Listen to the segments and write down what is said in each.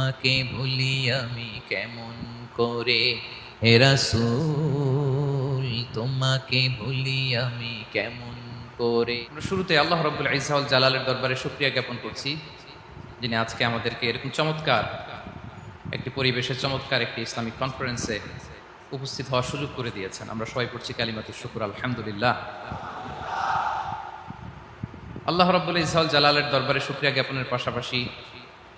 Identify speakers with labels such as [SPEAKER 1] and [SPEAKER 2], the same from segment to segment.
[SPEAKER 1] তোমাকে ভুলি আমি কেমন করে? হেরাসুল তোমাকে ভুলি আমি কেমন করে? শুরুতে আল্লাহ রব্বুল ইসাউল জালালের দরবারে শুক্রিয়া জ্ঞাপন করছি, যিনি আজকে আমাদেরকে এরকম চমৎকার একটি পরিবেশে, চমৎকার একটি ইসলামিক কনফারেন্সে উপস্থিত হওয়ার সুযোগ করে দিয়েছেন। আমরা সবাই পড়ছি কালিমাতুর শুকুর, আলহামদুলিল্লাহ। আল্লাহ রব্বুল ইসাউল জালালের দরবারে শুক্রিয়া জ্ঞাপনের পাশাপাশি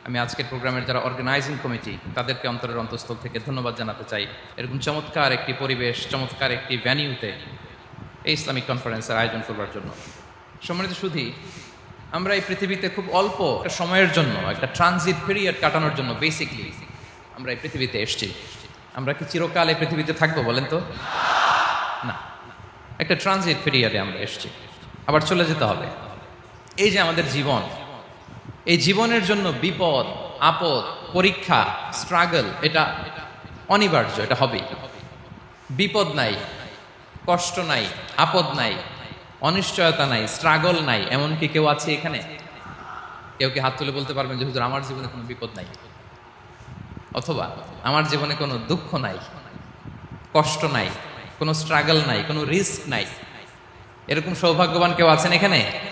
[SPEAKER 1] আমি আজকের প্রোগ্রামের যারা অর্গানাইজিং কমিটি তাদেরকে অন্তরের অন্তঃস্থল থেকে ধন্যবাদ জানাতে চাই। এরকম চমৎকার একটি পরিবেশ, চমৎকার একটি ভ্যানিউতে এই ইসলামিক কনফারেন্সের আয়োজন করবার জন্য। সম্মানিত শুধু আমরা এই পৃথিবীতে খুব অল্প একটা সময়ের জন্য, একটা ট্রানজিট পিরিয়ড কাটানোর জন্য বেসিকলি আমরা এই পৃথিবীতে এসেছি। আমরা কি চিরকাল এই পৃথিবীতে থাকব বলেন তো? না। একটা ট্রানজিট পিরিয়ডে আমরা এসেছি। আবার চলে যেতে হবে। এই যে আমাদের জীবন এই জীবনের জন্য বিপদ, আপদ, পরীক্ষা স্ট্রাগল এটা অনিবার্য, এটা হবেই। বিপদ নাই, কষ্ট নাই, আপদ নাই, অনিশ্চয়তা নাই স্ট্রাগল নাই, এমনকি কেউ আছে এখানে? কেউ কি হাত তুলে বলতে পারবেন যে, হুজুর, আমার জীবনে কোনো বিপদ নাই? অথবা, আমার জীবনে কোনো দুঃখ নাই, কষ্ট নাই, কোনো স্ট্রাগল নাই, কোনো রিস্ক নাই? এরকম সৌভাগ্যবান কেউ আছেন এখানে?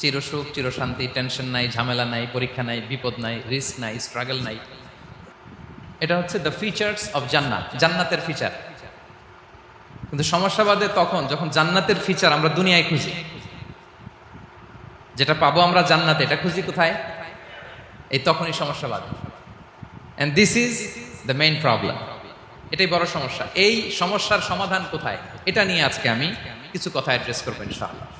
[SPEAKER 1] চিরসুখ, চিরশান্তি, টেনশন নাই, ঝামেলা নাই, পরীক্ষা নাই, বিপদ নাই, রিস্ক নাই, স্ট্রাগল নাই। এটা হচ্ছে দ্য ফিচার্স অফ জান্নাত, জান্নাতের ফিচার কিন্তু সমস্যাবাদে তখন, যখন জান্নাতের ফিচার আমরা দুনিয়ায় খুঁজি, যেটা পাবো আমরা জান্নাতে, এটা খুঁজি কোথায়? এই তখনই সমস্যাবাদ and this is the main problem এটাই বড় সমস্যা। এই সমস্যার সমাধান কোথায়? এটা নিয়ে আজকে আমি কিছু কথা অ্যাড্রেস করব ইনশাআল্লাহ।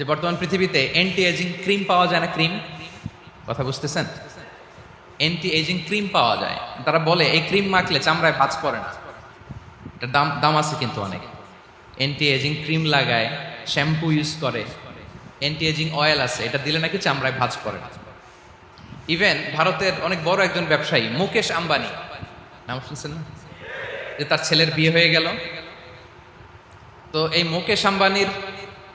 [SPEAKER 1] যে বর্তমান পৃথিবীতে অ্যান্টি এজিং ক্রিম পাওয়া যায় না ক্রিম কথা বুঝতেছেন? অ্যান্টি এজিং ক্রিম পাওয়া যায়। তারা বলে, এই ক্রিম মাখলে চামড়ায় ভাঁজ পড়ে না। এটা দাম দাম আছে কিন্তু অনেক। অ্যান্টি এজিং ক্রিম লাগায় শ্যাম্পু ইউজ করে অ্যান্টি এজিং অয়েল আছে, এটা দিলে নাকি চামড়ায় ভাঁজ পড়ে না। ইভেন ভারতের অনেক বড় একজন ব্যবসায়ী, মুকেশ আম্বানি, নাম শুনছেন না? যে তার ছেলের বিয়ে হয়ে গেল। তো এই মুকেশ আম্বানির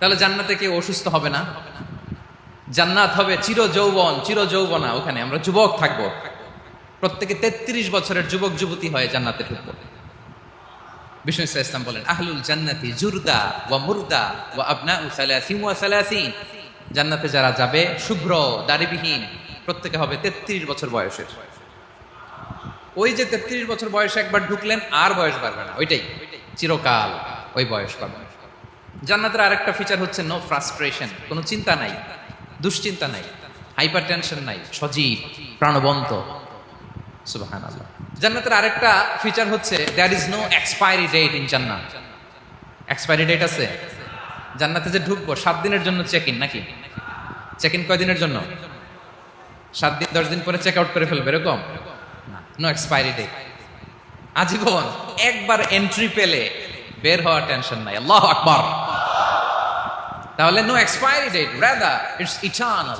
[SPEAKER 1] তাহলে জান্নাতে কেউ অসুস্থ হবে না? জান্নাত হবে চির যৌবন চির যৌবনা ওখানে। আমরা যুবক থাকব। প্রত্যেকে তেত্রিশ বছরের যুবক, যুবতী হয়ে জান্নাতে ঢুকবো। বিষ্ণু ইসলাম বলেন, আহলুল জান্নাতি জুরদা ওয়া মুরদা ওয়া আবনা সালাসিন ওয়া সালাসিন। জান্নাতে যারা যাবে, শুভ্র, দাড়িবিহীন, প্রত্যেকে হবে তেত্রিশ বছর বয়সের। ওই যে তেত্রিশ বছর বয়সে একবার ঢুকলেন, আর বয়স বাড়বে না। ওইটাই। চিরকাল ওই বয়স পাবে। জান্নাতের আরেকটা ফিচার হচ্ছে নো ফ্রাস্ট্রেশন কোনো চিন্তা নাই, দুশ্চিন্তা নাই হাইপার টেনশন নাই, সজীব, প্রাণবন্ত। সুবাহান জান্নাতের আরেকটা ফিচার হচ্ছে there is no expiry date in জান্নাত। এক্সপায়ারি ডেট আছে? জান্নাতে যে ঢুকবো, সাত দিনের জন্য চেক ইন নাকি? চেক ইন কয় দিনের জন্য? সাত দিন, দশ দিন পরে চেক আউট করে ফেলবে, এরকম? নো এক্সপায়ারি ডেট আজীবন একবার এন্ট্রি পেলে বের হওয়ার টেনশন নাই। আল্লাহ আকবার। তাহলে no expiry date rather it's eternal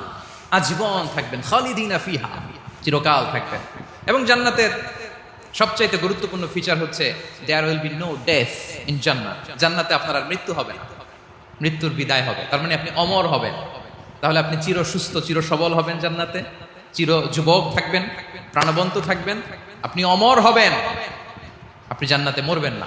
[SPEAKER 1] আজীবন থাকবেন, খালিদিনা ফিহা, চিরকাল থাকবেন। এবং জান্নাতের সবচাইতে গুরুত্বপূর্ণ ফিচার হচ্ছে there will be no death in জান্নাত জান্নাতে আপনার আর মৃত্যু হবে না। মৃত্যুর বিদায় হবে। তার মানে আপনি অমর হবেন। তাহলে আপনি চির সুস্থ, চির সবল হবেন জান্নাতে। চির যুবক থাকবেন, প্রাণবন্ত থাকবেন। আপনি অমর হবেন। আপনি জান্নাতে মরবেন না।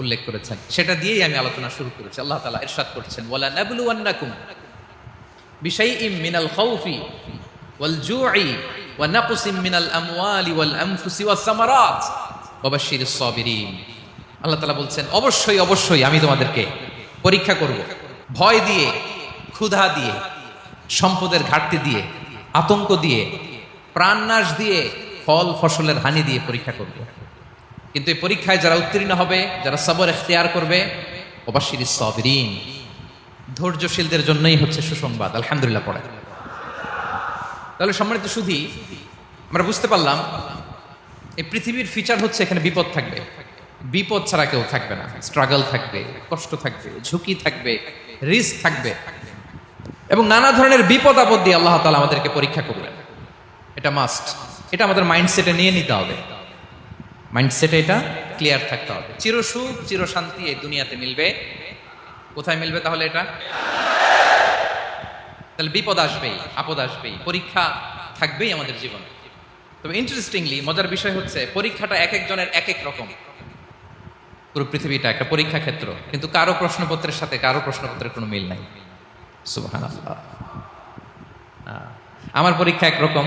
[SPEAKER 1] উল্লেখ করেছেন। সেটা দিয়েই আমি আলোচনা শুরু করেছি। আল্লাহ তালা ইরশাদ করছেন, ওয়ালা নাবলুয়ান্নাকুম বিশাইইম মিনাল খাউফি ওয়াল জুই ওয়া নাকসিম মিনাল আমওয়ালি ওয়াল আনফুসি ওয়াস সামারাত বাশশিরিস সাবিরিন। আল্লাহ তালা বলছেন, অবশ্যই অবশ্যই আমি তোমাদেরকে পরীক্ষা করব। ভয় দিয়ে, ক্ষুধা দিয়ে, সম্পদের ঘাটতি দিয়ে, আতঙ্ক দিয়ে, প্রাণনাশ দিয়ে, ফল ফসলের হানি দিয়ে পরীক্ষা করব। কিন্তু এই পরীক্ষায় যারা উত্তীর্ণ হবে, যারা সবর এখতিয়ার করবে অবাশির সবরিন ধৈর্যশীলদের জন্যই হচ্ছে সুসংবাদ। আলহামদুলিল্লাহ পড়ে। তাহলে সম্মানিত শুধু আমরা বুঝতে পারলাম, এই পৃথিবীর ফিচার হচ্ছে এখানে বিপদ থাকবে। বিপদ ছাড়া কেউ থাকবে না। স্ট্রাগল থাকবে, কষ্ট থাকবে, ঝুঁকি থাকবে রিস্ক থাকবে। এবং নানা ধরনের বিপদ আপদ দিয়ে আল্লাহ তালা আমাদেরকে পরীক্ষা করবেন এটা মাস্ট এটা আমাদের মাইন্ডসেটে নিয়ে নিতে হবে। মাইন্ডসেটে এটা ক্লিয়ার থাকতে হবে। চিরসুখ চিরশান্তি এই দুনিয়াতে মিলবে। কোথায় মিলবে তাহলে এটা? তাহলে বিপদ আসবেই, আপদ আসবেই, পরীক্ষা থাকবেই আমাদের জীবনে। তবে ইন্টারেস্টিংলি মজার বিষয় হচ্ছে, পরীক্ষাটা এক একজনের এক এক রকম। পুরো পৃথিবীটা একটা পরীক্ষা ক্ষেত্র, কিন্তু কারও প্রশ্নপত্রের সাথে কারও প্রশ্নপত্রের কোনো মিল নাই। আমার পরীক্ষা একরকম।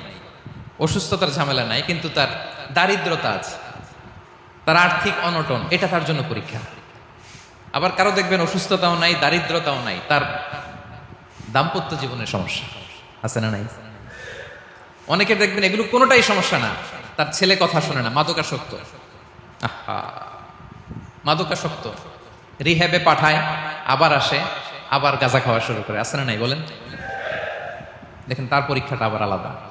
[SPEAKER 1] অসুস্থতার ঝামেলা নাই, কিন্তু তার দারিদ্রতা আছে। তার আর্থিক অনটন, এটা তার জন্য পরীক্ষা। আবার কারও দেখবেন অসুস্থতাও নাই, দারিদ্রতাও নাই, তার দাম্পত্য জীবনের সমস্যা। আছে না নাই? অনেকে দেখবেন এগুলো কোনোটাই সমস্যা না। তার ছেলে কথা শোনে না, মাদকাসক্ত। আহা! মাদকাসক্ত। রিহ্যাবে পাঠায়, আবার আসে, আবার গাঁজা খাওয়া শুরু করে। আছে না নাই? বলেন। দেখেন, তার পরীক্ষাটা আবার আলাদা।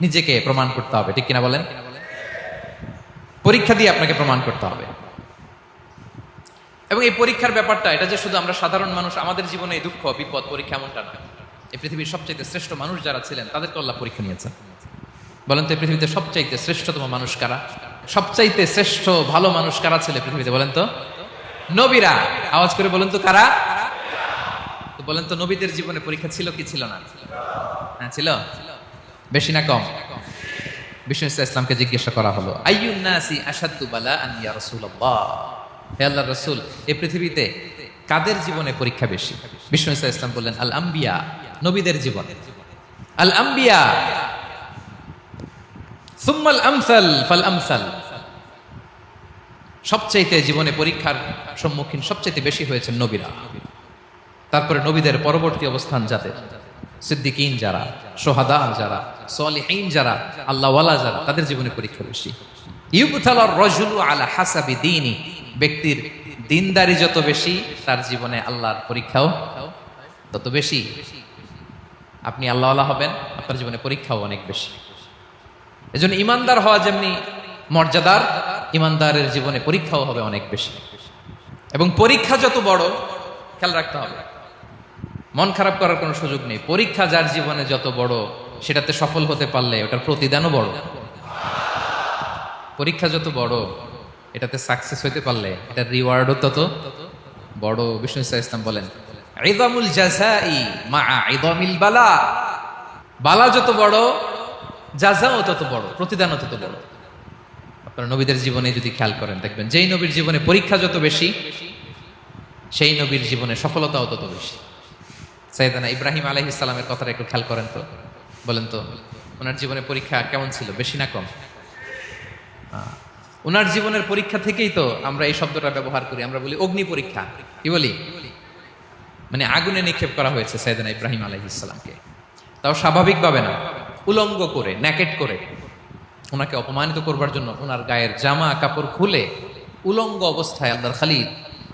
[SPEAKER 1] নিজেকে প্রমাণ করতে হবে, ঠিক কিনা বলেন? পরীক্ষা দিয়ে আপনাকে প্রমাণ করতে হবে। এবং এই পরীক্ষার ব্যাপারটা, এটা যে শুধু আমরা সাধারণ মানুষ, আমাদের জীবনে এই দুঃখ, বিপদ, পরীক্ষা এমনটা নয় এই পৃথিবীর সবচাইতে শ্রেষ্ঠ মানুষ যারা ছিলেন, তাদেরকে আল্লাহ পরীক্ষা নিয়েছেন। বলেন তো, এই পৃথিবীতে সবচাইতে শ্রেষ্ঠতম মানুষ কারা? সবচাইতে শ্রেষ্ঠ, ভালো মানুষ কারা ছিল পৃথিবীতে, বলেন তো? নবীরা। আওয়াজ করে বলেন তো, কারা? বলেন তো, নবীদের জীবনে পরীক্ষা ছিল কি ছিল না? হ্যাঁ ছিল। বেশি না কম? বিষ্ণু ইসলামকে জিজ্ঞাসা করা হলো, আইয়ুন নাসি আসাদ্দু বালা আন ইয়া হে আল্লাহর রাসূল এই পৃথিবীতে কাদের জীবনে পরীক্ষা বেশি? ইসলাম বললেন, আল আম্বিয়া, নবীদের জীবন। আল আম্বিয়া, সুম্মাল আমসাল ফাল আমসাল। সবচাইতে জীবনে পরীক্ষার সম্মুখীন সবচাইতে বেশি হয়েছে নবীরা। তারপরে নবীদের পরবর্তী অবস্থান যাদের? সিদ্দিকিন যারা সোহাদা যারা সলিহীন যারা, আল্লাহওয়ালা যারা, তাদের জীবনে পরীক্ষা বেশি। ইউবুথালার রজুলু আলা হাসাবি দিনই ব্যক্তির দিনদারি যত বেশি, তার জীবনে আল্লাহর পরীক্ষাও তত বেশি। আপনি আল্লাহওয়ালা হবেন, আপনার জীবনে পরীক্ষাও অনেক বেশি। এজন্য ইমানদার হওয়া যেমনি মর্যাদার, ইমানদারের জীবনে পরীক্ষাও হবে অনেক বেশি। এবং পরীক্ষা যত বড়, খেয়াল রাখতে হবে। মন খারাপ করার কোনো সুযোগ নেই। পরীক্ষা যার জীবনে যত বড় সেটাতে সফল হতে পারলে ওটার প্রতিদানও বড়। পরীক্ষা যত বড়, এটাতে সাকসেস হতে পারলে, এটার রিওয়ার্ডও তত বড়। বিষ্ণু ইসা ইসলাম বলেন বালা। বালা যত বড় জাজাও তত বড়, প্রতিদানও তত বড়। আপনারা নবীদের জীবনে যদি খেয়াল করেন, দেখবেন যেই নবীর জীবনে পরীক্ষা যত বেশি, সেই নবীর জীবনে সফলতাও তত বেশি। সাইদানা ইব্রাহিম আলহ ইসলামের কথাটা একটু খেয়াল করেন তো। বলেন তো, ওনার জীবনে পরীক্ষা কেমন ছিল, বেশি না কম? ওনার জীবনের পরীক্ষা থেকেই তো আমরা এই শব্দটা ব্যবহার করি, আমরা বলি অগ্নি পরীক্ষা। কি বলি? মানে আগুনে নিক্ষেপ করা হয়েছে সাইদানা ইব্রাহিম আলহ ইসলামকে তাও স্বাভাবিকভাবে না, উলঙ্গ করে ন্যাকেট করে। ওনাকে অপমানিত করবার জন্য ওনার গায়ের জামা কাপড় খুলে উলঙ্গ অবস্থায় আল্লাহর খালিদ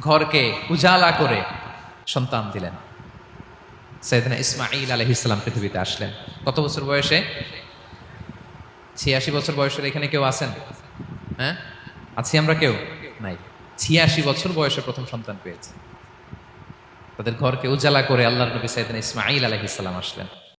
[SPEAKER 1] ঘরকে উজালা করে সন্তান দিলেন। সৈয়দনা ইসমাইল আলহ ইসলাম পৃথিবীতে আসলেন। কত বছর বয়সে? ছিয়াশি বছর বয়সের এখানে কেউ আছেন? হ্যাঁ? আছি আমরা কেউ? নাই। ছিয়াশি বছর বয়সে প্রথম সন্তান পেয়েছে। তাদের ঘরকে উজালা করে আল্লাহ নবী সাইদিন ইসমাইল আলহ ইসলাম আসলেন।